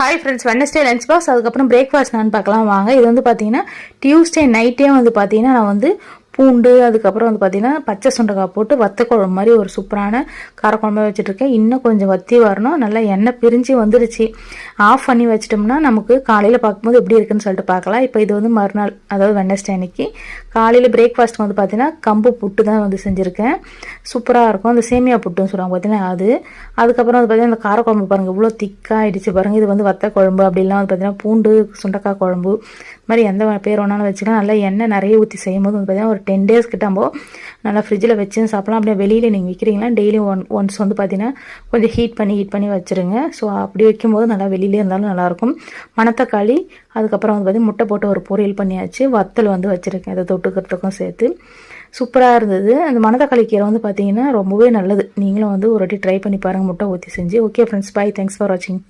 Hi friends Wednesday lunch box அதுக்கப்புறம் breakfast நான் பார்க்கலாம். வாங்க இது வந்து பார்த்தீங்கன்னா டியூஸ்டே நைட்டே வந்து பார்த்தீங்கன்னா நான் வந்து பூண்டு அதுக்கப்புறம் வந்து பார்த்தீங்கன்னா பச்சை சுண்டக்காய் போட்டு வத்த குழம்பு மாதிரி ஒரு சூப்பரான காரக்குழம்பு வச்சுட்ருக்கேன் இன்னும் கொஞ்சம் வத்தி வரணும். நல்லா எண்ணெய் பிரிஞ்சு வந்துருச்சு. ஆஃப் பண்ணி வச்சிட்டோம்னா நமக்கு காலையில் பார்க்கும்போது எப்படி இருக்குன்னு சொல்லிட்டு பார்க்கலாம். இப்போ இது வந்து மறுநாள் அதாவது வெனஸ்டே அன்னைக்கு. காலையில் பிரேக்ஃபாஸ்ட் வந்து பார்த்திங்கன்னா கம்பு புட்டு தான் வந்து செஞ்சுருக்கேன். சூப்பராக இருக்கும். அந்த சேமியா புட்டுன்னு சொல்லுவாங்க பார்த்தீங்கன்னா அது. அதுக்கப்புறம் வந்து பார்த்தீங்கன்னா அந்த காரக்குழம்பு பாருங்கள் இவ்வளோ திக்காகிடுச்சு பாருங்கள் இது வந்து வத்த குழம்பு அப்படிலாம் வந்து பார்த்திங்கன்னா பூண்டு சுண்டக்காய் குழம்பு. இது மாதிரி எந்த பேர் வேணாலும் வச்சுக்கலாம். நல்லா எண்ணெய் நிறைய ஊற்றி செய்யும் போது வந்து பார்த்தீங்கன்னா ஒரு டென் டேஸ் கிட்டாம்போ நல்லா ஃப்ரிட்ஜில் வச்சு சாப்பிடலாம். அப்படியே வெளியில் நீங்கள் விற்கிறீங்களா டெய்லி ஒன் ஒன்ஸ் வந்து பார்த்தீங்கன்னா கொஞ்சம் ஹீட் பண்ணி ஹீட் பண்ணி வச்சுருங்க. ஸோ அப்படி வைக்கும்போது நல்லா வெளியிலே இருந்தாலும் நல்லாயிருக்கும் மணத்தக்காளி அதுக்கப்புறம் வந்து பார்த்தீங்கன்னா முட்டை போட்டு ஒரு பொரியல் பண்ணியாச்சு. வத்தல் வந்து வச்சுருக்கேன் அதை தொட்டுக்கிறதுக்கும் சேர்த்து. சூப்பராக இருந்தது. அந்த மணத்தக்காளி கீரை வந்து பார்த்தீங்கன்னா ரொம்பவே நல்லது. நீங்களும் வந்து ஒரு வாட்டி ட்ரை பண்ணி பாருங்கள் முட்டை ஊற்றி செஞ்சு. Okay friends bye thanks for வாட்சிங்